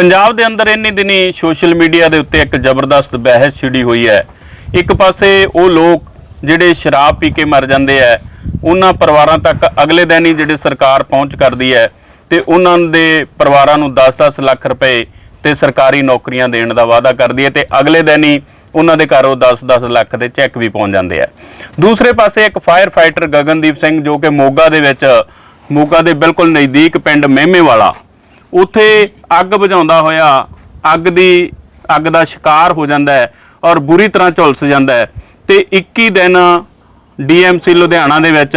ਪੰਜਾਬ ਦੇ ਅੰਦਰ ਇੰਨੀ ਦਿਨੀ ਸੋਸ਼ਲ ਮੀਡੀਆ ਦੇ ਉੱਤੇ ਇੱਕ ਜ਼ਬਰਦਸਤ ਬਹਿਸ ਛਿੜੀ ਹੋਈ ਹੈ। ਇੱਕ ਪਾਸੇ ਉਹ ਲੋਕ ਜਿਹੜੇ ਸ਼ਰਾਬ ਪੀ ਕੇ ਮਰ ਜਾਂਦੇ ਆ ਉਹਨਾਂ ਪਰਿਵਾਰਾਂ ਤੱਕ ਅਗਲੇ ਦਿਨ ਹੀ ਜਿਹੜੇ ਸਰਕਾਰ ਪਹੁੰਚ ਕਰਦੀ ਹੈ ਤੇ ਉਹਨਾਂ ਦੇ ਪਰਿਵਾਰਾਂ ਨੂੰ 10-10 ਲੱਖ ਰੁਪਏ ਤੇ ਸਰਕਾਰੀ ਨੌਕਰੀਆਂ ਦੇਣ ਦਾ ਵਾਅਦਾ ਕਰਦੀ ਹੈ ਤੇ ਅਗਲੇ ਦਿਨ ਹੀ ਉਹਨਾਂ ਦੇ ਘਰ ਉਹ 10-10 ਲੱਖ ਦੇ ਚੈੱਕ ਵੀ ਪਹੁੰਚ ਜਾਂਦੇ ਆ ਦੂਸਰੇ ਪਾਸੇ ਇੱਕ ਫਾਇਰ ਫਾਈਟਰ ਗਗਨਦੀਪ ਸਿੰਘ ਜੋ ਕਿ ਮੋਗਾ ਦੇ ਵਿੱਚ, ਮੋਗਾ ਦੇ ਬਿਲਕੁਲ ਨਜ਼ਦੀਕ ਪਿੰਡ ਮਹਿਮੇ ਵਾਲਾ ਉੱਥੇ ਅੱਗ ਬੁਝਾਉਂਦਾ ਹੋਇਆ, ਅੱਗ ਦੀ, ਅੱਗ ਦਾ ਸ਼ਿਕਾਰ ਹੋ ਜਾਂਦਾ ਹੈ ਔਰ ਬੁਰੀ ਤਰ੍ਹਾਂ ਝੁਲਸ ਜਾਂਦਾ ਹੈ। ਤੇ 21 ਦਿਨ ਡੀਐਮਸੀ ਲੁਧਿਆਣਾ ਦੇ ਵਿੱਚ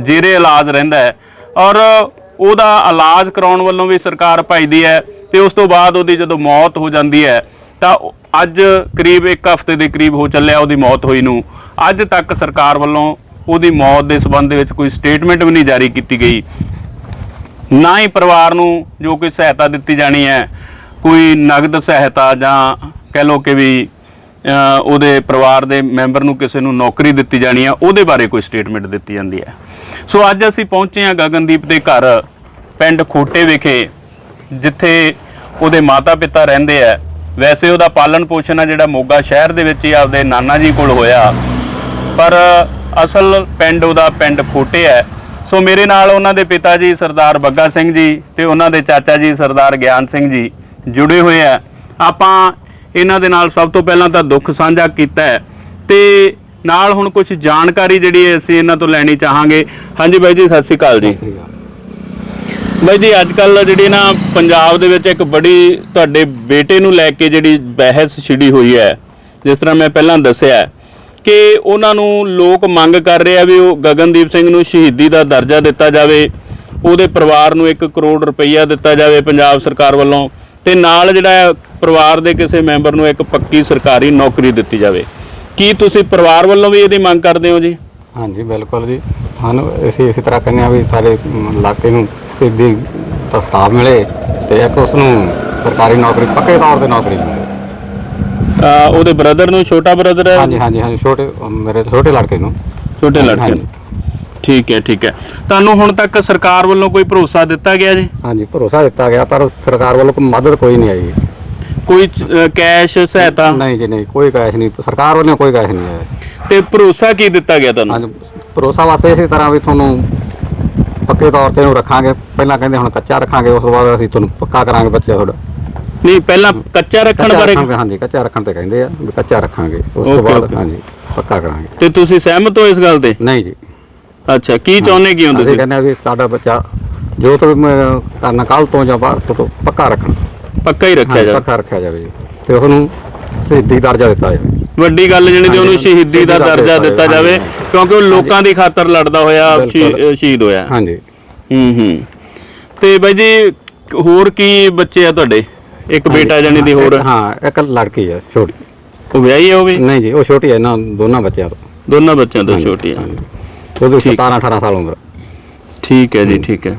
ਜੇਰੇ ਇਲਾਜ ਰਹਿੰਦਾ ਹੈ ਔਰ ਉਹਦਾ ਇਲਾਜ ਕਰਾਉਣ ਵੱਲੋਂ ਵੀ ਸਰਕਾਰ ਭਜਦੀ ਹੈ ਤੇ ਉਸ ਤੋਂ ਬਾਅਦ ਉਹਦੀ ਜਦੋਂ ਮੌਤ ਹੋ ਜਾਂਦੀ ਹੈ, ਤਾਂ ਅੱਜ ਕਰੀਬ 1 ਹਫ਼ਤੇ ਦੇ ਕਰੀਬ ਹੋ ਚੱਲਿਆ ਉਹਦੀ ਮੌਤ ਹੋਈ ਨੂੰ। ਅੱਜ ਤੱਕ ਸਰਕਾਰ ਵੱਲੋਂ ਉਹਦੀ ਮੌਤ ਦੇ ਸਬੰਧ ਦੇ ਵਿੱਚ ਕੋਈ ਸਟੇਟਮੈਂਟ ਵੀ ਨਹੀਂ ਜਾਰੀ ਕੀਤੀ ਗਈ। ਨਾ ਹੀ ਪਰਿਵਾਰ ਨੂੰ ਜੋ ਕੋਈ ਸਹਾਇਤਾ ਦਿੱਤੀ ਜਾਣੀ ਹੈ, ਕੋਈ ਨਗਦ ਸਹਾਇਤਾ ਜਾਂ ਕਹਿ ਲਓ ਕਿ ਵੀ ਉਹਦੇ ਪਰਿਵਾਰ ਦੇ ਮੈਂਬਰ ਨੂੰ ਕਿਸੇ ਨੂੰ ਨੌਕਰੀ ਦਿੱਤੀ ਜਾਣੀ ਹੈ, ਉਹਦੇ ਬਾਰੇ ਕੋਈ ਸਟੇਟਮੈਂਟ ਦਿੱਤੀ ਜਾਂਦੀ ਹੈ। ਸੋ ਅੱਜ ਅਸੀਂ ਪਹੁੰਚੇ ਹਾਂ ਗਗਨਦੀਪ ਦੇ ਘਰ, ਪਿੰਡ ਖੋਟੇ ਵਿਖੇ, ਜਿੱਥੇ ਉਹਦੇ ਮਾਤਾ-ਪਿਤਾ ਰਹਿੰਦੇ ਆ ਵੈਸੇ ਉਹਦਾ ਪਾਲਣ ਪੋਸ਼ਣ ਆ ਜਿਹੜਾ ਮੋਗਾ ਸ਼ਹਿਰ ਦੇ ਵਿੱਚ ਹੀ ਆਪਦੇ ਨਾਨਾ ਜੀ ਕੋਲ ਹੋਇਆ। ਪਰ ਅਸਲ ਪਿੰਡ ਉਹਦਾ ਪਿੰਡ ਖੋਟੇ ਹੈ। ਸੋ ਮੇਰੇ ਨਾਲ ਉਹਨਾਂ ਦੇ ਪਿਤਾ ਜੀ ਸਰਦਾਰ ਬੱਗਾ ਸਿੰਘ ਜੀ ਤੇ ਉਹਨਾਂ ਦੇ ਚਾਚਾ ਜੀ ਸਰਦਾਰ ਗਿਆਨ ਸਿੰਘ ਜੀ ਜੁੜੇ ਹੋਏ ਆ। ਆਪਾਂ ਇਹਨਾਂ ਦੇ ਨਾਲ ਸਭ ਤੋਂ ਪਹਿਲਾਂ ਤਾਂ ਦੁੱਖ ਸਾਂਝਾ ਕੀਤਾ ਤੇ ਨਾਲ ਹੁਣ ਕੁਝ ਜਾਣਕਾਰੀ ਜਿਹੜੀ ਹੈ ਅਸੀਂ ਇਹਨਾਂ ਤੋਂ ਲੈਣੀ ਚਾਹਾਂਗੇ। ਹਾਂਜੀ ਬਾਈ ਜੀ ਸਤਿ ਸ਼੍ਰੀ ਅਕਾਲ ਜੀ। ਬਾਈ ਜੀ ਅੱਜ ਕੱਲ ਜਿਹੜੀ ਨਾ ਪੰਜਾਬ ਦੇ ਵਿੱਚ ਇੱਕ ਬੜੀ ਤੁਹਾਡੇ ਬੇਟੇ ਨੂੰ ਲੈ ਕੇ ਜਿਹੜੀ ਬਹਿਸ ਛਿੜੀ ਹੋਈ ਹੈ ਜਿਸ ਤਰ੍ਹਾਂ ਮੈਂ ਪਹਿਲਾਂ ਦੱਸਿਆ ਕਿ ਉਹਨਾਂ ਨੂੰ ਲੋਕ ਮੰਗ ਕਰ ਰਹੇ ਆ ਵੀ ਉਹ ਗਗਨਦੀਪ ਸਿੰਘ ਨੂੰ ਸ਼ਹੀਦੀ ਦਾ ਦਰਜਾ ਦਿੱਤਾ ਜਾਵੇ, ਉਹਦੇ ਪਰਿਵਾਰ ਨੂੰ 1 ਕਰੋੜ ਰੁਪਈਆ ਦਿੱਤਾ ਜਾਵੇ ਪੰਜਾਬ ਸਰਕਾਰ ਵੱਲੋਂ, ਤੇ ਨਾਲ ਜਿਹੜਾ ਹੈ ਪਰਿਵਾਰ ਦੇ ਕਿਸੇ ਮੈਂਬਰ ਨੂੰ ਇੱਕ ਪੱਕੀ ਸਰਕਾਰੀ ਨੌਕਰੀ ਦਿੱਤੀ ਜਾਵੇ। ਕੀ ਤੁਸੀਂ ਪਰਿਵਾਰ ਵੱਲੋਂ ਵੀ ਇਹਦੀ ਮੰਗ ਕਰਦੇ ਹੋ ਜੀ? ਹਾਂਜੀ, ਬਿਲਕੁਲ ਜੀ। ਸਾਨੂੰ ਅਸੀਂ ਇਸੇ ਤਰ੍ਹਾਂ ਕਹਿੰਦੇ ਆ ਵੀ ਸਾਡੇ ਇਲਾਕੇ ਨੂੰ ਸਿੱਧੀ ਤਸਤਾਬ ਮਿਲੇ ਤੇ ਇੱਕ ਉਸ ਨੂੰ ਸਰਕਾਰੀ ਨੌਕਰੀ, ਪੱਕੇ ਤੌਰ ਤੇ ਨੌਕਰੀ ਮਿਲੇ। ਉਹਦੇ ਬ੍ਰਦਰ ਨੂੰ ਛੋਟਾ ਬ੍ਰਦਰ ਹੈ? ਹਾਂਜੀ ਹਾਂਜੀ ਹਾਂਜੀ ਛੋਟੇ ਮੇਰੇ ਛੋਟੇ ਲੜਕੇ ਨੂੰ। ਛੋਟੇ ਲੜਕੇ ਹਾਂਜੀ। ਠੀਕ ਹੈ ਠੀਕ ਹੈ। ਤੁਹਾਨੂੰ ਹੁਣ ਤੱਕ ਸਰਕਾਰ ਵੱਲੋਂ ਕੋਈ ਭਰੋਸਾ ਦਿੱਤਾ ਗਿਆ ਜੀ? ਹਾਂਜੀ ਭਰੋਸਾ ਦਿੱਤਾ ਗਿਆ ਪਰ ਸਰਕਾਰ ਵੱਲੋਂ ਕੋਈ ਮਦਦ ਕੋਈ ਨਹੀਂ ਆਈ ਕੋਈ ਕੈਸ਼ ਸਹਾਇਤਾ? ਨਹੀਂ ਜੀ ਨਹੀਂ ਕੋਈ ਕੈਸ਼ ਨਹੀਂ। ਸਰਕਾਰ ਵੱਲੋਂ ਕੋਈ ਕੈਸ਼ ਨਹੀਂ ਆਇਆ। ਤੇ ਭਰੋਸਾ ਕੀ ਦਿੱਤਾ ਗਿਆ ਤੁਹਾਨੂੰ? ਹਾਂਜੀ ਭਰੋਸਾ ਵਾਸਤੇ ਇਸੇ ਤਰ੍ਹਾਂ ਵੀ ਤੁਹਾਨੂੰ ਪੱਕੇ ਤੌਰ ਤੇ ਰੱਖਾਂਗੇ। ਪਹਿਲਾਂ ਕਹਿੰਦੇ ਹੁਣ ਕੱਚਾ ਰੱਖਾਂਗੇ ਉਸ ਤੋਂ ਬਾਅਦ ਅਸੀਂ ਤੁਹਾਨੂੰ ਪੱਕਾ ਕਰਾਂਗੇ ਬੱਚਾ ਤੁਹਾਡਾ ਨਹੀਂ ਪਹਿਲਾਂ ਕੱਚਾ ਰੱਖਣ ਕੱਚਾ ਬਾਰੇ ਰੱਖਾਂਗੇ ਹਾਂਜੀ ਕੱਚਾ ਰੱਖਣ ਤੇ ਕਹਿੰਦੇ ਆ ਵੀ ਕੱਚਾ ਰੱਖਾਂਗੇ। ਉਸ ਤੋਂ ਬਾਅਦ. ਹਾਂਜੀ ਪੱਕਾ ਕਰਾਂਗੇ। ਤੇ ਤੁਸੀਂ ਸਹਿਮਤ ਹੋ ਇਸ ਗੱਲ ਤੇ? ਨਹੀਂ ਜੀ। ਅੱਛਾ ਕੀ ਚਾਹੁੰਦੇ ਕੀ ਹੋ ਅਸੀਂ ਤੁਸੀਂ? ਕਹਿੰਦੇ ਆ ਵੀ ਸਾਡਾ ਬੱਚਾ ਜੋ ਤੋਂ ਵੀ ਮ- ਕਰਨਾ ਕੱਲ ਤੋਂ ਜਾਂ ਬਾਅਦ ਤੋਂ ਪੱਕਾ ਰੱਖਣ। ਪੱਕਾ ਹੀ ਰੱਖਿਆ ਹਾਂਜੀ, ਜਾਵੇ। ਪੱਕਾ ਰੱਖਿਆ ਜਾਵੇ ਜੀ। ਤੇ ਉਸ ਨੂੰ ਸ਼ਹੀਦੀ ਦਰਜਾ ਦਿੱਤਾ ਜਾਵੇ। ਵੱਡੀ ਗੱਲ ਜਿਹੜੀ ਤੇ ਉਹਨੂੰ ਹਾਂਜੀ, ਸ਼ਹੀਦੀ ਦਾ ਸ਼ਹੀਦੀ ਦਾ ਦਰਜਾ ਦਿੱਤਾ ਦਿੱਤਾ ਜਾਵੇ ਜਾਵੇ। ਕਿਉਂਕਿ ਉਹ ਲੋਕਾਂ ਦੀ ਖਾਤਰ ਲੜਦਾ ਹੋਇਆ। ਸ਼ਹੀ- ਸ਼ਹੀਦ ਹੋਇਆ। ਹਾਂਜੀ। ਹੂੰ ਹੂੰ। ਤੇ ਬਾਈ ਜੀ ਹੋਰ ਕੀ ਬੱਚੇ ਆ ਤੁਹਾਡੇ? ਇੱਕ ਬੇਟਾ ਜਾਨੀ ਦੀ ਹੋਰ? ਹਾਂ ਇੱਕ ਲੜਕੀ ਹੈ ਛੋਟੀ। ਉਹ ਵਿਆਹੀ ਆ ਉਹ ਵੀ? ਨਹੀਂ ਜੀ ਉਹ ਛੋਟੀ ਹੈ ਇਹਨਾਂ ਦੋਨਾਂ ਬੱਚਿਆਂ ਤੋਂ। ਦੋਨਾਂ ਬੱਚਿਆਂ ਤੋਂ ਛੋਟੀ ਹਾਂਜੀ। ਉਹਦੀ ਠੀਕ। 17 18 ਸਾਲ ਉਮਰ। ਠੀਕ ਹੈ ਜੀ ਠੀਕ ਹੈ।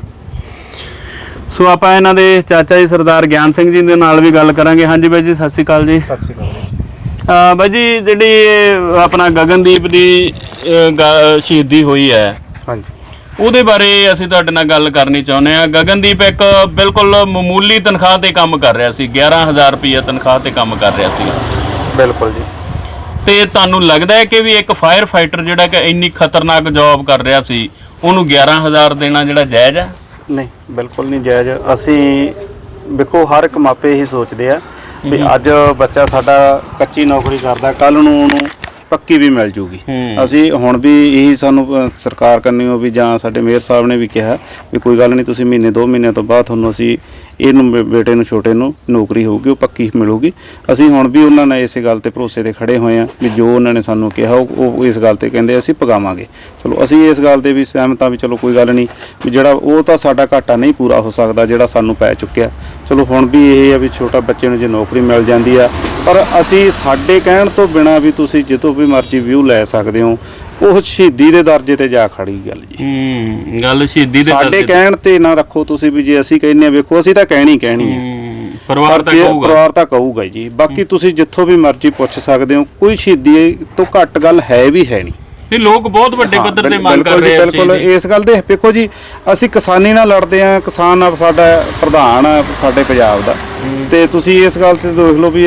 ਸੋ ਆਪਾਂ ਇਹਨਾਂ ਦੇ ਚਾਚਾ ਜੀ ਸਰਦਾਰ ਗਿਆਨ ਸਿੰਘ ਜੀ ਦੇ ਨਾਲ ਵੀ ਗੱਲ ਕਰਾਂਗੇ। ਹਾਂਜੀ ਬਾਈ ਜੀ ਸਤਿ ਸ਼੍ਰੀ ਅਕਾਲ ਜੀ। ਸਤਿ ਸ਼੍ਰੀ ਅਕਾਲ ਬਾਈ ਜੀ ਜਿਹੜੀ ਆਪਣਾ ਗਗਨਦੀਪ ਦੀ ਸ਼ਹੀਦੀ ਹੋਈ ਹੈ ਉਹਦੇ ਬਾਰੇ ਅਸੀਂ ਤੁਹਾਡੇ ਨਾਲ ਗੱਲ ਕਰਨੀ ਚਾਹੁੰਦੇ ਆ ਗਗਨਦੀਪ ਇੱਕ ਬਿਲਕੁਲ ਮਾਮੂਲੀ ਤਨਖਾਹ ਤੇ ਕੰਮ ਕਰ ਰਿਹਾ ਸੀ 11000 ਰੁਪਏ ਤਨਖਾਹ ਤੇ ਕੰਮ ਕਰ ਰਿਹਾ ਸੀ। ਬਿਲਕੁਲ ਜੀ। ਤੇ ਤੁਹਾਨੂੰ ਲੱਗਦਾ ਹੈ ਕਿ ਵੀ ਇੱਕ ਫਾਇਰ ਫਾਈਟਰ ਜਿਹੜਾ ਕਿ ਇੰਨੀ ਖਤਰਨਾਕ ਜੌਬ ਕਰ ਰਿਹਾ ਸੀ ਉਹਨੂੰ 11000 ਦੇਣਾ ਜਿਹੜਾ ਜਾਇਜ਼ ਹੈ? ਨਹੀਂ ਬਿਲਕੁਲ ਨਹੀਂ ਜਾਇਜ਼। ਅਸੀਂ ਵੇਖੋ ਹਰ ਇੱਕ ਮਾਪੇ ਇਹੀ ਸੋਚਦੇ ਆ ਵੀ ਅੱਜ ਬੱਚਾ ਸਾਡਾ ਕੱਚੀ ਨੌਕਰੀ ਕਰਦਾ ਕੱਲ ਨੂੰ ਉਹਨੂੰ ਪੱਕੀ ਵੀ ਮਿਲ ਜੂਗੀ। ਅਸੀਂ ਹੁਣ ਵੀ ਇਹੀ ਸਾਨੂੰ ਅ, ਸਰਕਾਰ ਕਰਨੀਓ ਵੀ ਜਾਂ ਸਾਡੇ ਮੇਅਰ ਸਾਹਿਬ ਨੇ ਵੀ ਕਿਹਾ ਵੀ ਕੋਈ ਗੱਲ ਨਹੀਂ ਤੁਸੀਂ ਮਹੀਨੇ ਦੋ ਮਹੀਨਿਆਂ ਤੋਂ ਬਾਅਦ ਤੁਹਾਨੂੰ ਅਸੀਂ ਇਹਨੂੰ ਬੇਟੇ ਨੂੰ, ਛੋਟੇ ਨੂੰ ਨੌਕਰੀ ਹੋਊਗੀ, ਉਹ ਪੱਕੀ ਮਿਲੂਗੀ। ਅਸੀਂ ਹੁਣ ਵੀ ਉਹਨਾਂ ਨਾਲ ਇਸੇ ਗੱਲ ਤੇ ਭਰੋਸੇ ਤੇ ਖੜੇ ਹੋਏ ਆ ਵੀ ਜੋ ਉਹਨਾਂ ਨੇ ਸਾਨੂੰ ਕਿਹਾ, ਉਹ ਉਹ ਇਸ ਗੱਲ ਤੇ ਕਹਿੰਦੇ ਅਸੀਂ ਪਗਾਵਾਂਗੇ ਚਲੋ, ਅਸੀਂ ਇਸ ਗੱਲ ਤੇ ਵੀ ਸਹਿਮਤ ਆ ਵੀ ਚਲੋ ਕੋਈ ਗੱਲ ਨਹੀਂ, ਵੀ ਜਿਹੜਾ ਉਹ ਤਾਂ ਸਾਡਾ ਘਾਟਾ ਨਹੀਂ ਪੂਰਾ ਹੋ ਸਕਦਾ ਜਿਹੜਾ ਸਾਨੂੰ ਪੈ ਚੁੱਕਿਆ। ਚਲੋ, ਹੁਣ ਵੀ ਇਹ ਆ ਵੀ ਛੋਟਾ ਬੱਚੇ ਨੂੰ ਜੇ ਨੌਕਰੀ ਮਿਲ ਜਾਂਦੀ ਆ, ਪਰ ਅਸੀਂ ਸਾਡੇ ਕਹਿਣ ਤੋਂ ਬਿਨਾ ਵੀ ਤੁਸੀਂ ਜਿੱਥੋਂ ਵੀ ਮਰਜ਼ੀ ਵਿਊ ਲੈ ਸਕਦੇ ਹੋ ਉਹ ਸ਼ਹੀਦੀ ਦੇ ਦਰਜੇ ਤੇ ਜਾ ਖੜੀ ਗੱਲ ਜੀ। ਹੂੰ ਗੱਲ ਸ਼ਹੀਦੀ ਦੇ ਸਾਡੇ। ਕਹਿਣ ਤੇ ਨਾ ਰੱਖੋ ਤੁਸੀਂ ਵੀ ਜੇ ਅਸੀਂ ਕਹਿੰਨੇ ਆ ਵੇਖੋ ਅਸੀਂ ਤਾਂ ਕਹਿਣੀ ਕਹਿਣੀ ਹੈ। ਪਰਿਵਾਰ ਤਾਂ ਕਹੂਗਾ। ਪਰਿਵਾਰ ਤਾਂ ਕਹੂਗਾ ਜੀ। ਬਾਕੀ ਤੁਸੀਂ ਜਿੱਥੋਂ ਵੀ ਮਰਜ਼ੀ ਪੁੱਛ ਸਕਦੇ ਹੋ ਕੋਈ ਸ਼ਹੀਦੀ ਤੋਂ ਘੱਟ ਗੱਲ ਹੈ ਵੀ ਹੈ ਨਹੀਂ। ਨਹੀਂ ਲੋਕ ਬਹੁਤ ਵੱਡੇ ਪੱਧਰ ਤੇ ਮੰਗ ਕਰ ਰਹੇ ਆ ਬਿਲਕੁਲ। ਇਸ ਗੱਲ ਦੇ ਵੇਖੋ ਜੀ ਅਸੀਂ ਕਿਸਾਨੀ ਨਾਲ ਲੜਦੇ ਆ ਕਿਸਾਨ ਆ ਸਾਡਾ ਪ੍ਰਧਾਨ ਆ ਸਾਡੇ ਪੰਜਾਬ ਦਾ। ਤੇ ਤੁਸੀਂ ਇਸ ਗੱਲ ਤੇ ਦੇਖ ਲਓ ਵੀ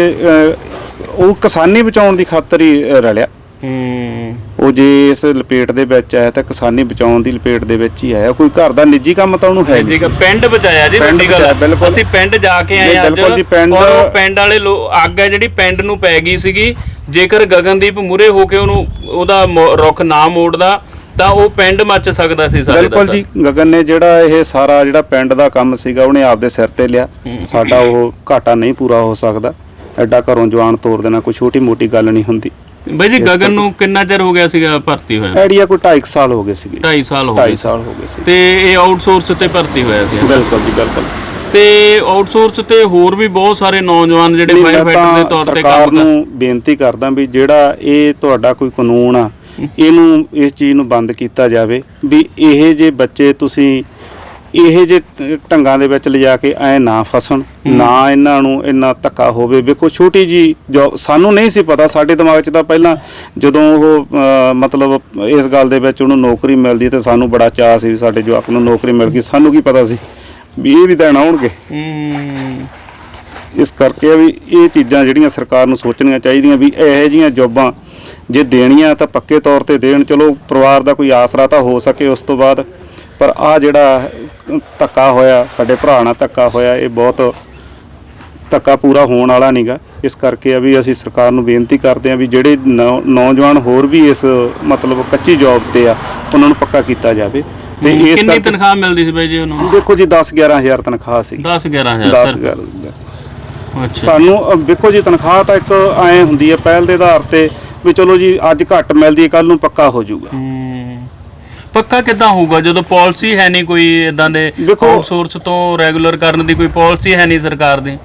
ਉਹ ਕਿਸਾਨੀ ਬਚਾਉਣ ਦੀ ਖਾਤਰ ਹੀ ਰਲਿਆ। ਹੂੰ ਉਹ ਜੇ ਇਸ ਲਪੇਟ ਦੇ ਵਿੱਚ ਆਇਆ ਤਾਂ ਕਿਸਾਨੀ ਬਚਾਉਣ ਦੀ ਲਪੇਟ ਦੇ ਵਿੱਚ ਹੀ ਆਇਆ। ਕੋਈ ਘਰ ਦਾ ਨਿੱਜੀ ਕੰਮ ਤਾਂ ਉਹਨੂੰ ਹੈ ਨਹੀਂ ਠੀਕ ਹੈ। ਪਿੰਡ ਬਚਾਇਆ ਜੀ ਵੱਡੀ ਗੱਲ। ਅਸੀਂ ਪਿੰਡ ਜਾ ਕੇ ਆਏ ਅੱਜ। ਬਿਲਕੁਲ ਜੀ, ਪਿੰਡ- ਪਿੰਡ ਵਾਲੇ ਲੋ- ਅੱਗ ਹੈ ਜਿਹੜੀ ਪਿੰਡ ਨੂੰ ਪੈ ਗਈ ਸੀਗੀ। ਜੇਕਰ ਗਗਨਦੀਪ ਮੂਰੇ ਹੋ ਕੇ ਉਹਨੂੰ ਉਹਦਾ ਰੁੱਖ ਨਾ ਮੋੜਦਾ ਤਾਂ ਉਹ ਪਿੰਡ ਮੱਚ ਸਕਦਾ ਸੀ ਸਾਡੇ ਬਿਲਕੁਲ ਜੀ ਗਗਨ ਨੇ ਜਿਹੜਾ ਇਹ ਸਾਰਾ ਜਿਹੜਾ ਪਿੰਡ ਦਾ ਕੰਮ ਸੀਗਾ ਉਹਨੇ ਆਪਦੇ ਸਿਰ ਤੇ ਲਿਆ। ਸਾਡਾ ਉਹ ਘਾਟਾ ਨਹੀਂ ਪੂਰਾ ਹੋ ਸਕਦਾ। ਐਡਾ ਘਰੋਂ ਜਵਾਨ ਤੋੜ ਦੇਣਾ ਕੋਈ ਛੋਟੀ ਮੋਟੀ ਗੱਲ ਨਹੀਂ ਹੁੰਦੀ। ਬਾਈ ਜੀ ਗਗਨ ਨੂੰ ਕਿੰਨਾ ਚਿਰ ਹੋ ਗਿਆ ਸੀਗਾ ਭਰਤੀ ਹੋਇਆ? ਆਈਡੀਆ ਕੋਈ 2.5 ਸਾਲ ਹੋ ਗਏ ਸੀਗੇ। 2.5 ਸਾਲ ਹੋ 2.5 ਗਏ ਸਾਲ ਹੋ ਗਏ ਸੀ। ਤੇ ਇਹ ਆਊਟਸੋਰਸ ਤੇ ਭਰਤੀ ਹੋਇਆ ਸੀ ਬਿਲਕੁਲ ਜੀ ਬਿਲਕੁਲ। ਤੇ ਆਊਟਸੋਰਸ ਤੇ ਹੋਰ ਵੀ ਬਹੁਤ ਸਾਰੇ ਨੌਜਵਾਨ ਜਿਹੜੇ ਫਾਇਰ ਫਾਈਟਰ ਦੇ ਤੌਰ ਤੇ ਕੰਮ ਨੂੰ ਬੇਨਤੀ ਕਰਦਾ ਵੀ ਜਿਹੜਾ ਇਹ ਤੁਹਾਡਾ ਕੋਈ ਕਾਨੂੰਨ ਆ ਇਹਨੂੰ ਇਸ ਚੀਜ਼ ਨੂੰ ਬੰਦ ਕੀਤਾ ਜਾਵੇ ਵੀ ਇਹ ਜੇ ਬੱਚੇ ਤੁਸੀਂ ਇਹ ਜੇ ਢੰਗਾਂ ਦੇ ਵਿੱਚ ਲਿਜਾ ਕੇ ਐ ਨਾ ਫਸਣ ਨਾ ਇਹਨਾਂ ਨੂੰ ਇੰਨਾ ਧੱਕਾ ਹੋਵੇ ਵੇਖੋ ਛੋਟੀ ਜੀ ਜੋ ਸਾਨੂੰ ਨਹੀਂ ਸੀ ਪਤਾ ਸਾਡੇ ਦਿਮਾਗ 'ਚ ਤਾਂ ਪਹਿਲਾਂ ਜਦੋਂ ਉਹ ਮਤਲਬ ਇਸ ਗੱਲ ਦੇ ਵਿੱਚ ਉਹਨੂੰ ਨੌਕਰੀ ਮਿਲਦੀ ਤੇ ਸਾਨੂੰ ਬੜਾ ਚਾਅ ਸੀ ਵੀ ਸਾਡੇ ਜਵਾਕ ਨੂੰ ਨੌਕਰੀ ਮਿਲ ਗਈ ਸਾਨੂੰ ਕੀ ਪਤਾ ਸੀ ਵੀ ਇਹ ਵੀ ਦਿਨ ਆਉਣਗੇ। ਇਸ ਕਰਕੇ ਵੀ ਇਹ ਚੀਜ਼ਾਂ ਜਿਹੜੀਆਂ ਸਰਕਾਰ ਨੂੰ ਸੋਚਣੀਆਂ ਚਾਹੀਦੀਆਂ ਵੀ ਇਹੋ ਜਿਹੀਆਂ ਜੋਬਾਂ ਜੇ ਦੇਣੀਆਂ ਤਾਂ ਪੱਕੇ ਤੌਰ ਤੇ ਦੇਣ ਚਲੋ ਪਰਿਵਾਰ ਦਾ ਕੋਈ ਆਸਰਾ ਤਾਂ ਹੋ ਸਕੇ ਉਸ ਤੋਂ ਬਾਅਦ ਪਰ ਆ ਜਿਹੜਾ ਧੱਕਾ ਹੋਇਆ ਸਾਡੇ ਭਰਾ ਨਾਲ ਧੱਕਾ ਹੋਇਆ ਇਹ ਬਹੁਤ ਧੱਕਾ ਪੂਰਾ ਹੋਣ ਵਾਲਾ ਨਹੀਂਗਾ ਇਸ ਕਰਕੇ ਆ ਵੀ ਅਸੀਂ ਸਰਕਾਰ ਨੂੰ ਬੇਨਤੀ ਕਰਦੇ ਆ ਵੀ ਜਿਹੜੇ ਨੌਜਵਾਨ ਹੋਰ ਵੀ ਇਸ ਮਤਲਬ ਕੱਚੀ ਜੌਬ ਤੇ ਆ ਉਹਨਾਂ ਨੂੰ ਪੱਕਾ ਕੀਤਾ ਜਾਵੇ। ਤੇ ਇਸ ਕਿੰਨੀ ਤਨਖਾਹ ਮਿਲਦੀ ਸੀ ਬਾਈ ਜੀ ਉਹਨੂੰ ਦੇਖੋ ਜੀ 10 11000 ਤਨਖਾਹ ਸੀ। 10 11000 10 11 ਅੱਛਾ। ਸਾਨੂੰ ਅ, ਵੇਖੋ ਜੀ ਤਨਖਾਹ ਤਾਂ ਇੱਕ ਐ ਹੁੰਦੀ ਹੈ ਪਹਿਲ ਦੇ ਆਧਾਰ ਤੇ ਵੀ ਚਲੋ ਜੀ ਅੱਜ ਘੱਟ ਮਿਲਦੀ ਹੈ ਕੱਲ ਨੂੰ ਪੱਕਾ ਹੋ ਜਾਊਗਾ। ਪੱਕਾ ਕਿੱਦਾਂ ਹੋਊਗਾ? ਜਦੋਂ ਪਾਲਿਸੀ ਹੈ ਨਹੀਂ ਕੋਈ ਇਦਾਂ ਦੇ ਦੇਖੋ- ਆਊਟਸੋਰਸ ਤੋਂ ਰੈਗੂਲਰ ਕਰਨ ਦੀ ਕੋਈ ਪਾਲਿਸੀ ਹੈ ਨਹੀਂ ਸਰਕਾਰ ਦੀ?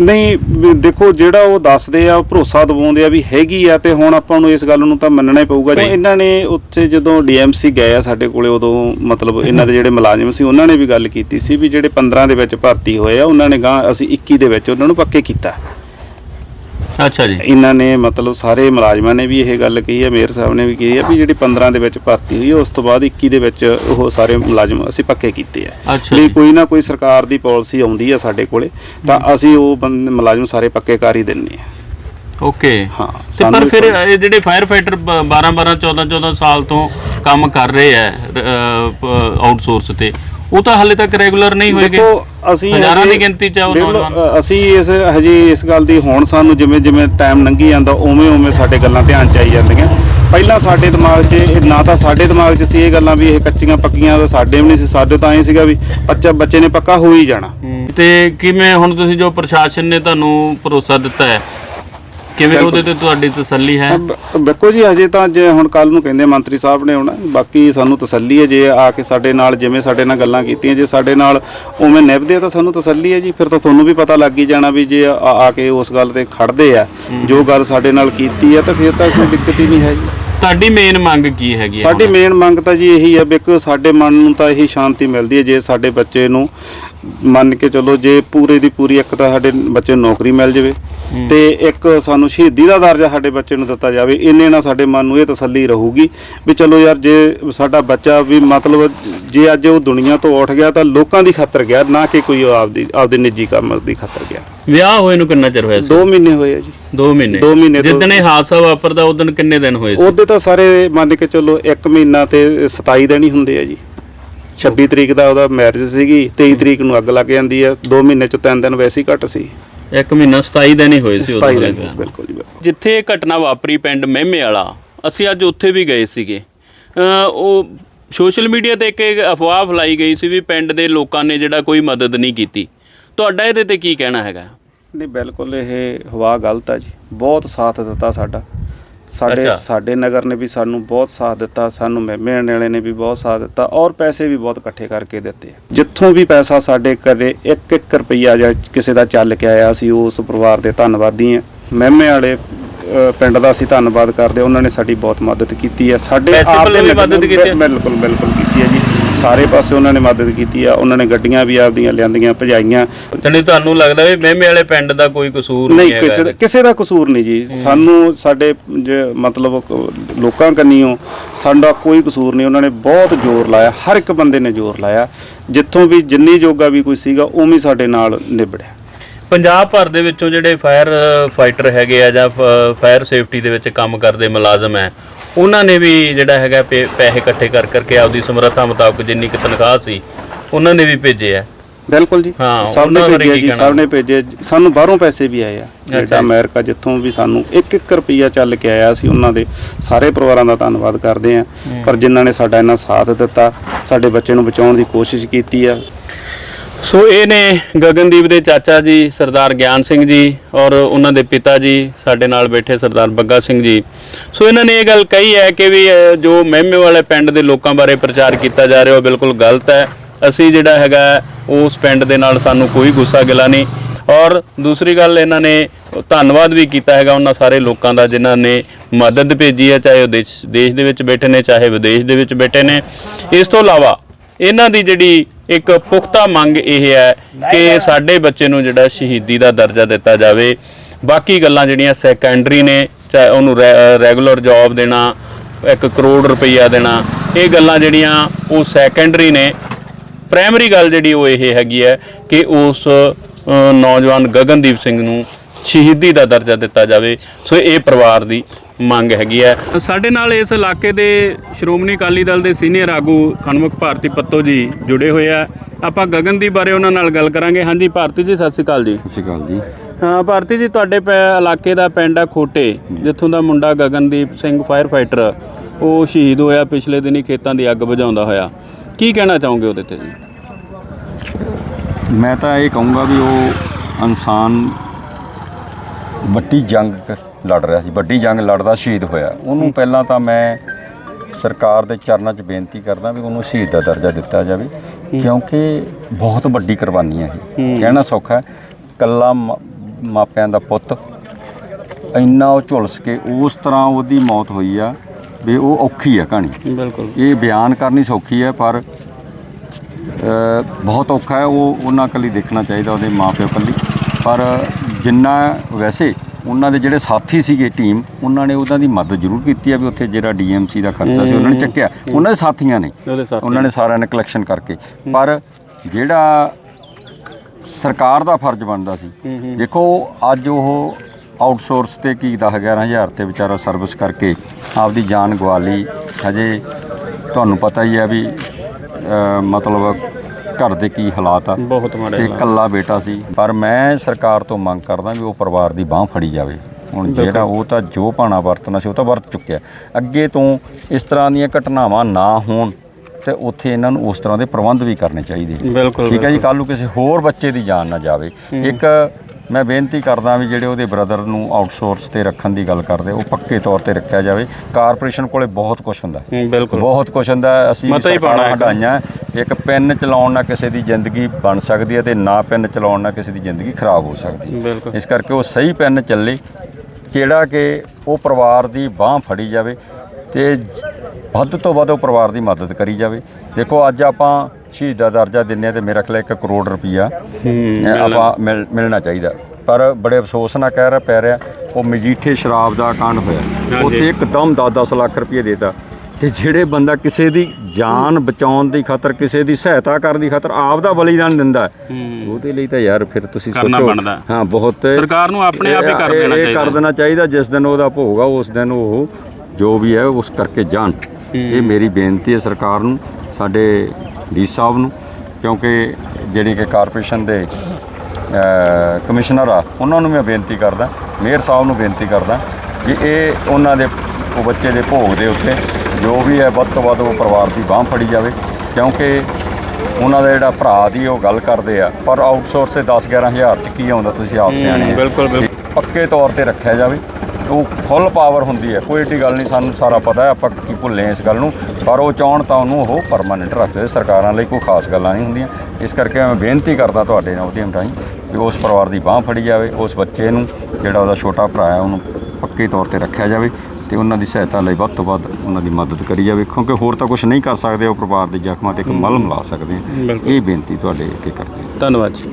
ਨਹੀਂ ਵੀ ਦੇਖੋ ਜਿਹੜਾ ਉਹ ਦੱਸਦੇ ਆ ਉਹ ਭਰੋਸਾ ਦਿਵਾਉਂਦੇ ਆ ਵੀ ਹੈਗੀ ਆ ਤੇ ਹੁਣ ਆਪਾਂ ਨੂੰ ਇਸ ਗੱਲ ਨੂੰ ਤਾਂ ਮੰਨਣਾ ਹੀ ਪਊਗਾ। ਜੀ ਇਹਨਾਂ ਨੇ ਉੱਥੇ ਜਦੋਂ ਡੀਐਮਸੀ ਗਏ ਆ ਸਾਡੇ ਕੋਲੇ ਉਦੋਂ ਮਤਲਬ ਇਹਨਾਂ ਦੇ ਜਿਹੜੇ ਮੁਲਾਜ਼ਮ ਸੀ ਉਹਨਾਂ ਨੇ ਵੀ ਗੱਲ ਕੀਤੀ ਸੀ ਵੀ ਜਿਹੜੇ 15 ਦੇ ਵਿੱਚ ਭਰਤੀ ਹੋਏ ਆ ਉਹਨਾਂ ਨੇ ਗਾਂ ਅਸੀਂ 21 ਦੇ ਵਿੱਚ ਉਹਨਾਂ ਨੂੰ ਪੱਕੇ ਕੀਤਾ। ਅੱਛਾ ਜੀ। ਇਹਨਾਂ ਨੇ ਮਤਲਬ ਸਾਰੇ ਮੁਲਾਜ਼ਮਾਂ ਨੇ ਵੀ ਇਹ ਗੱਲ ਕਹੀ ਹੈ ਮੇਅਰ ਸਾਹਿਬ ਨੇ ਵੀ ਕਹੀ ਹੈ ਵੀ ਜਿਹੜੀ 15 ਦੇ ਵਿੱਚ ਭਰਤੀ ਹੋਈ ਹੈ ਉਸ ਤੋਂ ਬਾਅਦ 21 ਦੇ ਵਿੱਚ ਉਹ ਸਾਰੇ ਮੁਲਾਜ਼ਮ ਅਸੀਂ ਪੱਕੇ ਕੀਤੇ ਆ ਲਈ ਕੋਈ ਨਾ ਕੋਈ ਸਰਕਾਰ ਦੀ ਪਾਲਿਸੀ ਆਉਂਦੀ ਆ ਸਾਡੇ ਕੋਲੇ ਤਾਂ ਅਸੀਂ ਉਹ ਮੁਲਾਜ਼ਮ ਸਾਰੇ ਪੱਕੇ ਕਰ ਹੀ ਦਿੰਨੇ ਆ ਓਕੇ। ਹਾਂ ਤੇ ਪਰ ਫਿਰ ਇਹ ਜਿਹੜੇ ਫਾਇਰ ਫਾਈਟਰ 12 12 14 14 ਸਾਲ ਤੋਂ ਕੰਮ ਕਰ ਰਹੇ ਆ ਆਊਟਸੋਰਸ ਤੇ ਉਹ ਤਾਂ ਹਾਲੇ ਤੱਕ ਰੈਗੂਲਰ ਨਹੀਂ ਹੋਏਗੇ। ਦੇਖੋ ਅਸੀਂ ਹਜ਼ਾਰਾਂ ਦੀ ਗਿਣਤੀ 'ਚ ਆ ਉਹ ਨੌਜਵਾਨ। ਅਸੀਂ ਇਸ ਹਜੇ ਇਸ ਗੱਲ ਦੀ ਹੁਣ ਸਾਨੂੰ ਜਿਵੇਂ ਜਿਵੇਂ ਟਾਈਮ ਲੰਘੀ ਜਾਂਦਾ ਉਵੇਂ ਉਵੇਂ ਸਾਡੇ ਗੱਲਾਂ ਧਿਆਨ ਚ ਆਈ ਜਾਂਦੀਆਂ। ਪਹਿਲਾਂ ਸਾਡੇ ਦਿਮਾਗ 'ਚ ਨਾ ਤਾਂ ਸਾਡੇ ਦਿਮਾਗ 'ਚ ਸੀ ਇਹ ਗੱਲਾਂ ਵੀ ਇਹ ਕੱਚੀਆਂ ਪੱਕੀਆਂ ਤਾਂ ਸਾਡੇ ਵੀ ਨਹੀਂ ਸੀ ਸਾਡੇ ਤਾਂ ਐਂ ਸੀਗਾ ਵੀ ਬੱਚਾ ਬੱਚੇ ਨੇ ਪੱਕਾ ਹੋ ਹੀ ਜਾਣਾ। ਤੇ ਕਿਵੇਂ ਹੁਣ ਤੁਸੀਂ ਜੋ ਪ੍ਰਸ਼ਾਸਨ ਨੇ ਤੁਹਾਨੂੰ ਭਰੋਸਾ ਦਿੱਤਾ ਹੈ ਕਿਵੇਂ ਉਹਦੇ ਤੇ ਤੁਹਾਡੀ ਤਸੱਲੀ ਹੈ? ਬਿਲਕੁਲ ਜੀ ਹਜੇ ਤਾਂ ਜੇ ਹੁਣ ਕੱਲ ਨੂੰ ਕਹਿੰਦੇ ਮੰਤਰੀ ਸਾਹਿਬ ਨੇ ਆਉਣਾ ਬਾਕੀ ਸਾਨੂੰ ਤਸੱਲੀ ਹੈ ਜੇ ਆ ਕੇ ਸਾਡੇ ਨਾਲ ਜਿਵੇਂ ਸਾਡੇ ਨਾਲ ਗੱਲਾਂ ਕੀਤੀਆਂ ਜੇ ਸਾਡੇ ਨਾਲ ਉਵੇਂ ਨਿਭਦੇ ਤਾਂ ਸਾਨੂੰ ਤਸੱਲੀ ਹੈ ਜੀ। ਫਿਰ ਤਾਂ ਤੁਹਾਨੂੰ ਵੀ ਪਤਾ ਲੱਗ ਹੀ ਜਾਣਾ ਵੀ ਜੇ ਆ ਕੇ ਉਸ ਗੱਲ ਤੇ ਖੜਦੇ ਆ ਜੋ ਗੱਲ ਸਾਡੇ ਨਾਲ ਕੀਤੀ ਹੈ ਤਾਂ ਫਿਰ ਤਾਂ ਕੋਈ ਦਿੱਕਤ ਹੀ ਨਹੀਂ ਹੈ ਜੀ। ਤੁਹਾਡੀ ਮੇਨ ਮੰਗ ਕੀ ਹੈਗੀ ਸਾਡੀ? ਮੇਨ ਮੰਗ ਤਾਂ ਜੀ ਇਹੀ ਹੈ ਵੀ ਸਾਡੇ ਮਨ ਨੂੰ ਤਾਂ ਇਹੀ ਸ਼ਾਂਤੀ ਮਿਲਦੀ ਹੈ ਜੇ ਸਾਡੇ ਬੱਚੇ ਨੂੰ ਮੰਨ ਕੇ ਚੱਲੋ ਜੇ ਪੂਰੇ ਦੀ ਪੂਰੀ ਇੱਕ ਤਾਂ ਸਾਡੇ ਬੱਚੇ ਨੂੰ ਨੌਕਰੀ ਮਿਲ ਜਾਵੇ ਤੇ ਇੱਕ ਸਾਨੂੰ ਸ਼ਹੀਦੀ ਦਾ ਦਰਜਾ ਸਾਡੇ ਬੱਚੇ ਨੂੰ ਦਿੱਤਾ ਜਾਵੇ ਇੰਨੇ ਨਾਲ ਸਾਡੇ ਮਨ ਨੂੰ ਇਹ ਤਸੱਲੀ ਰਹੂਗੀ ਵੀ ਚਲੋ ਯਾਰ ਜੇ ਸਾਡਾ ਬੱਚਾ ਵੀ ਮਤਲਬ ਜੇ ਅੱਜ ਉਹ ਦੁਨੀਆ ਤੋਂ ਉੱਠ ਗਿਆ ਤਾਂ ਲੋਕਾਂ ਦੀ ਖਾਤਰ ਗਿਆ ਨਾ ਕਿ ਕੋਈ ਆਪਦੀ ਆਪਦੇ ਨਿੱਜੀ ਕੰਮ ਦੀ ਖਾਤਰ ਗਿਆ। ਵਿਆਹ ਹੋਏ ਨੂੰ ਕਿੰਨਾ ਚਿਰ ਹੋਇਆ ਸੀ? 2 ਮਹੀਨੇ ਹੋਏ ਆ ਜੀ। 2 ਮਹੀਨੇ। ਦੋ ਮਹੀਨੇ ਤੋਂ- ਜਿੱਦਣ ਇਹ ਹਾਦਸਾ ਵਾਪਰਦਾ ਉਦੋਂ ਕਿੰਨੇ ਦਿਨ ਹੋਏ ਸੀ? ਉਹਦੇ ਤਾਂ ਸਾਰੇ ਮੰਨ ਕੇ ਚੱਲੋ 1 ਮਹੀਨਾ ਤੇ 27 ਦਿਨ ਹੀ ਹੁੰਦੇ ਆ ਜੀ। 26 ਤਰੀਕ ਦਾ ਉਹਦਾ ਮੈਰਿਜ ਸੀਗੀ 23 ਤਰੀਕ ਨੂੰ ਅੱਗ ਲੱਗ ਜਾਂਦੀ ਆ 2 ਮਹੀਨੇ ਚ 3 ਦਿਨ ਵੈਸੇ ਹੀ ਘੱਟ ਸੀ। ਇੱਕ ਮਹੀਨਾ 27 ਦਿਨ ਹੀ ਹੋਏ ਸੀ ਉਦੋਂ 27 ਹੋਏ ਦਿਨ ਵਿਆਹ। ਬਿਲਕੁਲ ਜੀ। ਜਿੱਥੇ ਇਹ ਘਟਨਾ ਵਾਪਰੀ ਪਿੰਡ ਮਹਿਮੇ ਵਾਲਾ ਅਸੀਂ ਅੱਜ ਉੱਥੇ ਵੀ ਗਏ ਸੀਗੇ। ਉਹ ਸੋਸ਼ਲ ਮੀਡੀਆ ਤੇ ਇੱਕ ਇੱਕ ਅਫਵਾਹ ਫੈਲਾਈ ਗਈ ਸੀ ਵੀ ਪਿੰਡ ਦੇ ਲੋਕਾਂ ਨੇ ਜਿਹੜਾ ਕੋਈ ਮਦਦ ਨਹੀਂ ਕੀਤੀ। ਤੁਹਾਡਾ ਇਹਦੇ ਤੇ ਕੀ ਕਹਿਣਾ ਹੈਗਾ? ਨਹੀਂ ਬਿਲਕੁਲ ਇਹ ਹਵਾ ਗਲਤ ਆ ਜੀ। ਬਹੁਤ ਸਾਥ ਦਿੱਤਾ ਸਾਡਾ। ਸਾਡੇ ਅੱਛਾ। ਸਾਡੇ ਨਗਰ ਨੇ ਵੀ ਸਾਨੂੰ ਬਹੁਤ ਸਾਥ ਦਿੱਤਾ ਸਾਨੂੰ ਮਹਿਮੇ ਵਾਲੇ ਨੇ ਵੀ ਬਹੁਤ ਸਾਥ ਦਿੱਤਾ ਔਰ ਪੈਸੇ ਵੀ ਬਹੁਤ ਇਕੱਠੇ ਕਰਕੇ ਦਿੱਤੇ ਜਿੱਥੋਂ ਵੀ ਪੈਸਾ ਸਾਡੇ ਘਰੇ 1-1 ਰੁਪਈਆ ਜਾਂ ਕਿਸੇ ਦਾ ਚੱਲ ਕੇ ਆਇਆ ਸੀ ਉਸ ਪਰਿਵਾਰ ਦੇ ਧੰਨਵਾਦੀ ਆ ਮਹਿਮੇ ਵਾਲੇ ਅ, ਪਿੰਡ ਦਾ ਅਸੀਂ ਧੰਨਵਾਦ ਕਰਦੇ ਹਾਂ। ਉਹਨਾਂ ਨੇ ਸਾਡੀ ਬਹੁਤ ਮਦਦ ਕੀਤੀ ਹੈ ਸਾਡੇ ਪੈਸੇ ਆਪ ਵੱਲੋਂ ਦੇ ਮਦਦ ਕੀਤੀ ਹੈ? ਬਿਲਕੁਲ ਬਿਲਕੁਲ ਕੀਤੀ ਹੈ ਜੀ ਸਾਰੇ ਪਾਸੇ ਉਹਨਾਂ ਨੇ ਮਦਦ ਕੀਤੀ ਆ ਉਹਨਾਂ ਨੇ ਗੱਡੀਆਂ ਵੀ ਆਪਦੀਆਂ ਲਿਆਂਦੀਆਂ ਭਜਾਈਆਂ। ਤਣੀ ਤੁਹਾਨੂੰ ਲੱਗਦਾ ਵੀ ਮਹਿਮੇ ਵਾਲੇ ਪਿੰਡ ਦਾ ਕੋਈ ਕਸੂਰ ਨਹੀਂ ਕਿਸੇ ਦਾ ਕਿਸੇ ਦਾ ਕਸੂਰ ਨਹੀਂ ਜੀ। ਸਾਨੂੰ ਸਾਡੇ ਜੇ ਮਤਲਬ ਕ- ਲੋਕਾਂ ਕੰਨੀਓ ਸਾਡਾ ਕੋਈ ਕਸੂਰ ਨਹੀਂ। ਉਹਨਾਂ ਨੇ ਬਹੁਤ ਜ਼ੋਰ ਲਾਇਆ ਹਰ ਇੱਕ ਬੰਦੇ ਨੇ ਜ਼ੋਰ ਲਾਇਆ। ਜਿੱਥੋਂ ਵੀ ਜਿੰਨੀ ਜੋਗਾ ਵੀ ਕੋਈ ਸੀਗਾ ਉਵੇਂ ਸਾਡੇ ਨਾਲ ਨਿਬੜਿਆ। ਪੰਜਾਬ ਭਰ ਦੇ ਵਿੱਚੋਂ ਜਿਹੜੇ ਫਾਇਰ ਫਾਈਟਰ ਹੈਗੇ ਆ ਜਾਂ ਫਾਇਰ ਸੇਫਟੀ ਦੇ ਵਿੱਚ ਕੰਮ ਕਰਦੇ ਮੁਲਾਜ਼ਮ ਹੈ ਉਹਨਾਂ ਨੇ ਵੀ ਜਿਹੜਾ ਹੈਗਾ ਪੈ- ਪੈਸੇ ਇਕੱਠੇ ਕਰ ਕਰਕੇ ਆਪਦੀ ਸਮਰੱਥਾ ਮੁਤਾਬਕ ਜਿੰਨੀ ਕਿ ਤਨਖਾਹ ਸੀ ਉਹਨਾਂ ਨੇ ਵੀ ਭੇਜੇ ਆ। ਬਿਲਕੁਲ ਜੀ। ਹਾਂ, ਸਭ ਨੇ ਉਹਨਾਂ ਬਾਰੇ ਭੇਜਿਆ ਕੀ ਜੀ ਕਹਿਣਾ? ਸਭ ਨੇ ਭੇਜਿਆ ਸਾਨੂੰ ਬਾਹਰੋਂ ਪੈਸੇ ਵੀ ਆਏ ਆ। ਅੱਛਾ ਜਿਹੜਾ ਜੀ। ਅਮਰੀਕਾ ਜਿੱਥੋਂ ਵੀ ਸਾਨੂੰ 1-1 ਰੁਪਿਆ ਚੱਲ ਕੇ ਆਇਆ ਸੀ ਉਹਨਾਂ ਦੇ ਸਾਰੇ ਪਰਿਵਾਰਾਂ ਦਾ ਧੰਨਵਾਦ ਕਰਦੇ ਆ ਪਰ ਜਿਨ੍ਹਾਂ ਨੇ ਸਾਡਾ ਇੰਨਾ ਸਾਥ ਦਿੱਤਾ ਸਾਡੇ ਬੱਚੇ ਨੂੰ ਬਚਾਉਣ ਦੀ ਕੋਸ਼ਿਸ਼ ਕੀਤੀ ਆ ਸੋ ਇਹ ਨੇ ਗਗਨਦੀਪ ਦੇ ਚਾਚਾ ਜੀ, ਸਰਦਾਰ ਗਿਆਨ ਸਿੰਘ ਜੀ ਔਰ ਉਹਨਾਂ ਦੇ ਪਿਤਾ ਜੀ, ਸਾਡੇ ਨਾਲ ਬੈਠੇ ਸਰਦਾਰ ਬੱਗਾ ਸਿੰਘ ਜੀ। ਸੋ ਇਹਨਾਂ ਨੇ ਇਹ ਗੱਲ ਕਹੀ ਹੈ ਕਿ ਵੀ ਜੋ ਮਹਿਮੇ ਵਾਲੇ ਪਿੰਡ ਦੇ ਲੋਕਾਂ ਬਾਰੇ ਪ੍ਰਚਾਰ ਕੀਤਾ ਜਾ ਰਿਹਾ ਉਹ ਬਿਲਕੁਲ ਗਲਤ ਹੈ। ਅਸੀਂ ਜਿਹੜਾ ਹੈਗਾ, ਉਸ ਪਿੰਡ ਦੇ ਨਾਲ ਸਾਨੂੰ ਕੋਈ ਗੁੱਸਾ ਗਿਲਾ ਨਹੀਂ। ਔਰ ਦੂਸਰੀ ਗੱਲ, ਇਹਨਾਂ ਨੇ ਧੰਨਵਾਦ ਵੀ ਕੀਤਾ ਹੈਗਾ ਉਹਨਾਂ ਸਾਰੇ ਲੋਕਾਂ ਦਾ ਜਿਨ੍ਹਾਂ ਨੇ ਮਦਦ ਭੇਜੀ ਹੈ, ਚਾਹੇ ਉਹ ਦੇਸ਼ ਦੇਸ਼ ਦੇ ਵਿੱਚ ਬੈਠੇ ਨੇ, ਚਾਹੇ ਵਿਦੇਸ਼ ਦੇ ਵਿੱਚ ਬੈਠੇ ਨੇ। ਇਸ ਤੋਂ ਇਲਾਵਾ, ਇਹਨਾਂ ਦੀ ਜਿਹੜੀ ਇੱਕ ਪੁਖਤਾ ਮੰਗ ਇਹ ਹੈ ਕਿ ਸਾਡੇ ਬੱਚੇ ਨੂੰ ਜਿਹੜਾ ਸ਼ਹੀਦੀ ਦਾ ਦਰਜਾ ਦਿੱਤਾ ਜਾਵੇ। ਬਾਕੀ ਗੱਲਾਂ ਜਿਹੜੀਆਂ ਸੈਕੰਡਰੀ ਨੇ ਚਾਹੇ ਉਹਨੂੰ ਰੈਗੂਲਰ ਜੌਬ ਦੇਣਾ 1 ਕਰੋੜ ਰੁਪਈਆ ਦੇਣਾ ਇਹ ਗੱਲਾਂ ਜਿਹੜੀਆਂ ਉਹ ਸੈਕੰਡਰੀ ਨੇ। ਪ੍ਰਾਇਮਰੀ ਗੱਲ ਜਿਹੜੀ ਉਹ ਇਹ ਹੈਗੀ ਹੈ ਕਿ ਉਸ ਨੌਜਵਾਨ ਗਗਨਦੀਪ ਸਿੰਘ ਨੂੰ ਸ਼ਹੀਦੀ ਦਾ ਦਰਜਾ ਦਿੱਤਾ ਜਾਵੇ। ਸੋ ਇਹ ਪਰਿਵਾਰ ਦੀ ਮੰਗ ਹੈਗੀ ਹੈ। ਸਾਡੇ ਨਾਲ ਇਸ ਇਲਾਕੇ ਦੇ ਸ਼੍ਰੋਮਣੀ ਅਕਾਲੀ ਦਲ ਦੇ ਸੀਨੀਅਰ ਆਗੂ ਖਨਮੁਖ ਭਾਰਤੀ ਪੱਤੋ ਜੀ ਜੁੜੇ ਹੋਏ ਆ। ਆਪਾਂ ਗਗਨਦੀਪ ਬਾਰੇ ਉਹਨਾਂ ਨਾਲ ਗੱਲ ਕਰਾਂਗੇ। ਹਾਂਜੀ ਭਾਰਤੀ ਜੀ ਸਤਿ ਸ਼੍ਰੀ ਅਕਾਲ ਜੀ। ਸਤਿ ਸ਼੍ਰੀ ਅਕਾਲ ਜੀ। ਹਾਂ ਭਾਰਤੀ ਜੀ ਤੁਹਾਡੇ ਪੈ- ਇਲਾਕੇ ਦਾ ਪਿੰਡ ਆ ਖੋਟੇ ਜਿੱਥੋਂ ਦਾ ਮੁੰਡਾ ਗਗਨਦੀਪ ਸਿੰਘ ਫਾਇਰ ਫਾਈਟਰ ਉਹ ਸ਼ਹੀਦ ਹੋਇਆ ਪਿਛਲੇ ਦਿਨੀ ਖੇਤਾਂ ਦੀ ਅੱਗ ਬੁਝਾਉਂਦਾ ਹੋਇਆ। ਕੀ ਕਹਿਣਾ ਚਾਹੋਗੇ ਉਹਦੇ ਤੇ ਜੀ? ਮੈਂ ਤਾਂ ਇਹ ਕਹੂੰਗਾ ਵੀ ਉਹ ਇਨਸਾਨ ਵੱਡੀ ਜੰਗ ਕ- ਲੜ ਰਿਹਾ ਸੀ ਵੱਡੀ ਜੰਗ ਲੜਦਾ ਸ਼ਹੀਦ ਹੋਇਆ। ਉਹਨੂੰ ਪਹਿਲਾਂ ਤਾਂ ਮੈਂ ਸਰਕਾਰ ਦੇ ਚਰਨਾਂ 'ਚ ਬੇਨਤੀ ਕਰਦਾ ਵੀ ਉਹਨੂੰ ਸ਼ਹੀਦ ਦਾ ਦਰਜਾ ਦਿੱਤਾ ਜਾਵੇ ਕਿਉਂਕਿ ਬਹੁਤ ਵੱਡੀ ਕੁਰਬਾਨੀ ਹੈ ਇਹ। ਕਹਿਣਾ ਸੌਖਾ ਹੈ ਕੱਲਾ ਮਾਪਿਆਂ ਦਾ ਪੁੱਤ ਇੰਨਾ ਉਹ ਝੁਲਸ ਕੇ ਉਸ ਤਰ੍ਹਾਂ ਉਹਦੀ ਮੌਤ ਹੋਈ ਆ ਵੀ ਉਹ ਔਖੀ ਆ ਕਹਾਣੀ। ਬਿਲਕੁਲ। ਇਹ ਬਿਆਨ ਕਰਨੀ ਸੌਖੀ ਹੈ ਪਰ ਬਹੁਤ ਔਖਾ ਹੈ ਉਹ ਉਹਨਾਂ ਕੱਲੀ ਦੇਖਣਾ ਚਾਹੀਦਾ ਉਹਦੇ ਮਾਪਿਓ ਕੱਲੀ ਪਰ ਜਿੰਨਾ ਵੈਸੇ ਉਹਨਾਂ ਦੇ ਜਿਹੜੇ ਸਾਥੀ ਸੀਗੇ ਟੀਮ ਉਹਨਾਂ ਨੇ ਉਹਨਾਂ ਦੀ ਮਦਦ ਜ਼ਰੂਰ ਕੀਤੀ ਹੈ ਵੀ ਉੱਥੇ ਜਿਹੜਾ ਡੀਐਮਸੀ ਦਾ ਖਰਚਾ ਸੀ ਉਹਨਾਂ ਨੇ ਚੱਕਿਆ। ਉਹਨਾਂ ਦੇ ਸਾਥੀਆਂ ਨੇ। ਉਹਨਾਂ ਨੇ ਸਾਰਿਆਂ ਨੇ ਕਲੈਕਸ਼ਨ ਕਰਕੇ। ਪਰ ਜਿਹੜਾ ਸਰਕਾਰ ਦਾ ਫਰਜ਼ ਬਣਦਾ ਸੀ ਦੇਖੋ ਅੱਜ ਉਹ ਆਊਟਸੋਰਸ ਤੇ ਕੀ 10 11000 ਤੇ ਵਿਚਾਰਾ ਸਰਵਿਸ ਕਰਕੇ ਆਪਦੀ ਜਾਨ ਗਵਾ ਲਈ। ਹਜੇ ਤੁਹਾਨੂੰ ਪਤਾ ਹੀ ਹੈ ਵੀ ਮਤਲਬ ਘਰ ਦੇ ਕੀ ਹਾਲਾਤ ਆ। ਬਹੁਤ ਮਾੜੇ ਤੇ। ਇਕੱਲਾ ਬੇਟਾ ਸੀ। ਪਰ ਮੈਂ ਸਰਕਾਰ ਤੋਂ ਮੰਗ ਕਰਦਾ ਵੀ ਉਹ ਪਰਿਵਾਰ ਦੀ ਬਾਹ ਫੜੀ ਜਾਵੇ। ਹੁਣ ਜਿਹੜਾ ਉਹ ਤਾਂ ਜੋ ਭਾਣਾ ਵਰਤਣਾ ਸੀ ਉਹ ਤਾਂ ਵਰਤ ਚੁੱਕਿਆ। ਅੱਗੇ ਤੋਂ ਇਸ ਤਰ੍ਹਾਂ ਦੀਆਂ ਘਟਨਾਵਾਂ ਨਾ ਹੋਣ। ਤੇ ਉੱਥੇ ਇਹਨਾਂ ਨੂੰ ਉਸ ਤਰ੍ਹਾਂ ਦੇ ਪ੍ਰਬੰਧ ਵੀ ਕਰਨੇ ਚਾਹੀਦੇ ਬਿਲਕੁਲ ਠੀਕ ਹੈ ਜੀ ਕੱਲ ਨੂੰ ਕਿਸੇ ਹੋਰ ਬੱਚੇ ਦੀ ਜਾਨ ਨਾ ਜਾਵੇ। ਇੱਕ ਮੈਂ ਬੇਨਤੀ ਕਰਦਾ ਵੀ ਜਿਹੜੇ ਉਹਦੇ ਬ੍ਰਦਰ ਨੂੰ ਆਊਟਸੋਰਸ ਤੇ ਰੱਖਣ ਦੀ ਗੱਲ ਕਰਦੇ ਉਹ ਪੱਕੇ ਤੌਰ ਤੇ ਰੱਖਿਆ ਜਾਵੇ। ਕਾਰਪੋਰੇਸ਼ਨ ਕੋਲੇ ਬਹੁਤ ਕੁਝ ਹੁੰਦਾ। ਬਿਲਕੁਲ। ਬਹੁਤ ਕੁਝ ਹੁੰਦਾ। ਅਸੀਂ ਮਤਾ ਹੀ ਹੈ। ਹਟਾਈਆਂ। ਇੱਕ ਪੈਨ ਚਲਾਉਣ ਨਾਲ ਕਿਸੇ ਦੀ ਜ਼ਿੰਦਗੀ ਬਣ ਸਕਦੀ ਹੈ ਤੇ ਨਾ ਪੈਨ ਚਲਾਉਣ ਨਾਲ ਕਿਸੇ ਦੀ ਜ਼ਿੰਦਗੀ ਖਰਾਬ ਹੋ ਸਕਦੀ ਹੈ। ਇਸ ਕਰਕੇ ਉਹ ਸਹੀ ਪੈਨ ਚੱਲੇ ਕਿਹੜਾ ਕਿ ਉਹ ਪਰਿਵਾਰ ਦੀ ਬਾਹ ਫੜੀ ਜਾਵੇ ਤੇ ਵੱਧ ਤੋਂ ਵੱਧ ਉਹ ਪਰਿਵਾਰ ਦੀ ਮਦਦ ਕਰੀ ਜਾਵੇ। ਦੇਖੋ ਅੱਜ ਆਪਾਂ ਸ਼ਹੀਦ ਦਾ ਦਰਜਾ ਦਿੰਨੇ ਤੇ ਮੇਰਾ ਖਿਆਲ 1 ਕਰੋੜ ਰੁਪਈਆ ਆਪਾਂ ਮਿਲ- ਮਿਲਣਾ ਚਾਹੀਦਾ। ਪਰ ਬੜੇ ਅਫਸੋਸ ਨਾਲ ਕਹਿ ਰਿਹਾ ਪੈ ਰਿਹਾ ਉਹ ਮਜੀਠੇ ਸ਼ਰਾਬ ਦਾ ਕਾਂਡ ਹੋਇਆ। ਉੱਥੇ ਇੱਕਦਮ 10-10 ਲੱਖ ਰੁਪਏ ਦੇਤਾ। ਤੇ ਜਿਹੜੇ ਬੰਦਾ ਕਿਸੇ ਦੀ ਜਾਨ ਬਚਾਉਣ ਦੀ ਖਾਤਰ ਕਿਸੇ ਦੀ ਸਹਾਇਤਾ ਕਰਨ ਦੀ ਖਾਤਰ ਆਪ ਦਾ ਬਲੀਦਾਨ ਦਿੰਦਾ ਉਹਦੇ ਲਈ ਤਾਂ ਯਾਰ ਫਿਰ ਤੁਸੀਂ ਸੋਚੋ। ਹਾਂ। ਬਹੁਤ ਸਰਕਾਰ ਨੂੰ ਆਪਣੇ ਆਪ ਹੀ ਕਰ ਦੇਣਾ ਇਹ ਕਰ ਚਾਹੀਦਾ। ਦੇਣਾ ਚਾਹੀਦਾ ਜਿਸ ਦਿਨ ਉਹਦਾ ਭੋਗ ਆ ਉਸ ਦਿਨ ਉਹ ਜੋ ਵੀ ਹੈ ਉਸ ਕਰਕੇ ਜਾਣ। ਇਹ ਮੇਰੀ ਬੇਨਤੀ ਹੈ ਸਰਕਾਰ ਨੂੰ ਸਾਡੇ ਡੀ ਸਾਹਿਬ ਨੂੰ ਕਿਉਂਕਿ ਜਿਹੜੀ ਕਿ ਕਾਰਪੋਰੇਸ਼ਨ ਦੇ ਕਮਿਸ਼ਨਰ ਆ ਉਹਨਾਂ ਨੂੰ ਮੈਂ ਬੇਨਤੀ ਕਰਦਾ ਮੇਅਰ ਸਾਹਿਬ ਨੂੰ ਬੇਨਤੀ ਕਰਦਾ ਕਿ ਇਹ ਉਹਨਾਂ ਦੇ ਉਹ ਬੱਚੇ ਦੇ ਭੋਗ ਦੇ ਉੱਤੇ ਜੋ ਵੀ ਹੈ ਵੱਧ ਤੋਂ ਵੱਧ ਉਹ ਪਰਿਵਾਰ ਦੀ ਬਾਹ ਫੜੀ ਜਾਵੇ ਕਿਉਂਕਿ ਉਹਨਾਂ ਦਾ ਜਿਹੜਾ ਭਰਾ ਦੀ ਉਹ ਗੱਲ ਕਰਦੇ ਆ ਪਰ ਆਊਟਸੋਰਸ ਤੇ 10 11000 ਚ ਕੀ ਆਉਂਦਾ ਤੁਸੀਂ ਆਪ ਸਿਆਣੇ। ਬਿਲਕੁਲ, ਬਿਲਕੁਲ। ਪੱਕੇ ਤੌਰ ਤੇ ਰੱਖਿਆ ਜਾਵੇ ਉਹ ਫੁੱਲ ਪਾਵਰ ਹੁੰਦੀ ਹੈ ਕੋਈ ਏਡੀ ਗੱਲ ਨਹੀਂ ਸਾਨੂੰ ਸਾਰਾ ਪਤਾ ਹੈ ਆਪਾਂ ਕੀ ਭੁੱਲੇ ਇਸ ਗੱਲ ਨੂੰ। ਪਰ ਉਹ ਚਾਹਣ ਤਾਂ ਉਹਨੂੰ ਉਹ ਪਰਮਾਨੈਂਟ ਰੱਖਦੇ ਸਰਕਾਰਾਂ ਲਈ ਕੋਈ ਖਾਸ ਗੱਲਾਂ ਨਹੀਂ ਹੁੰਦੀਆਂ। ਇਸ ਕਰਕੇ ਮੈਂ ਬੇਨਤੀ ਕਰਦਾ ਤੁਹਾਡੇ ਨਾਲ ਉਹਦੇ ਰਾਹੀਂ ਕਿ ਉਸ ਪਰਿਵਾਰ ਦੀ ਬਾਹ ਫੜੀ ਜਾਵੇ ਉਸ ਬੱਚੇ ਨੂੰ ਜਿਹੜਾ ਉਹਦਾ ਛੋਟਾ ਭਰਾ ਹੈ ਉਹਨੂੰ ਪੱਕੇ ਤੌਰ ਤੇ ਰੱਖਿਆ ਜਾਵੇ ਤੇ ਉਹਨਾਂ ਦੀ ਸਹਾਇਤਾ ਲਈ ਵੱਧ ਤੋਂ ਵੱਧ ਉਹਨਾਂ ਦੀ ਮਦਦ ਕਰੀ ਜਾਵੇ ਕਿਉਂਕਿ ਹੋਰ ਤਾਂ ਕੁਝ ਨਹੀਂ ਕਰ ਸਕਦੇ ਉਹ ਪਰਿਵਾਰ ਦੇ ਜ਼ਖਮਾਂ ਤੇ ਇੱਕ ਮਲਮ ਲਾ ਸਕਦੇ ਆ। ਇਹ ਬੇਨਤੀ ਤੁਹਾਡੇ ਅੱਗੇ ਕਰਦੇ ਧੰਨਵਾਦ ਜੀ।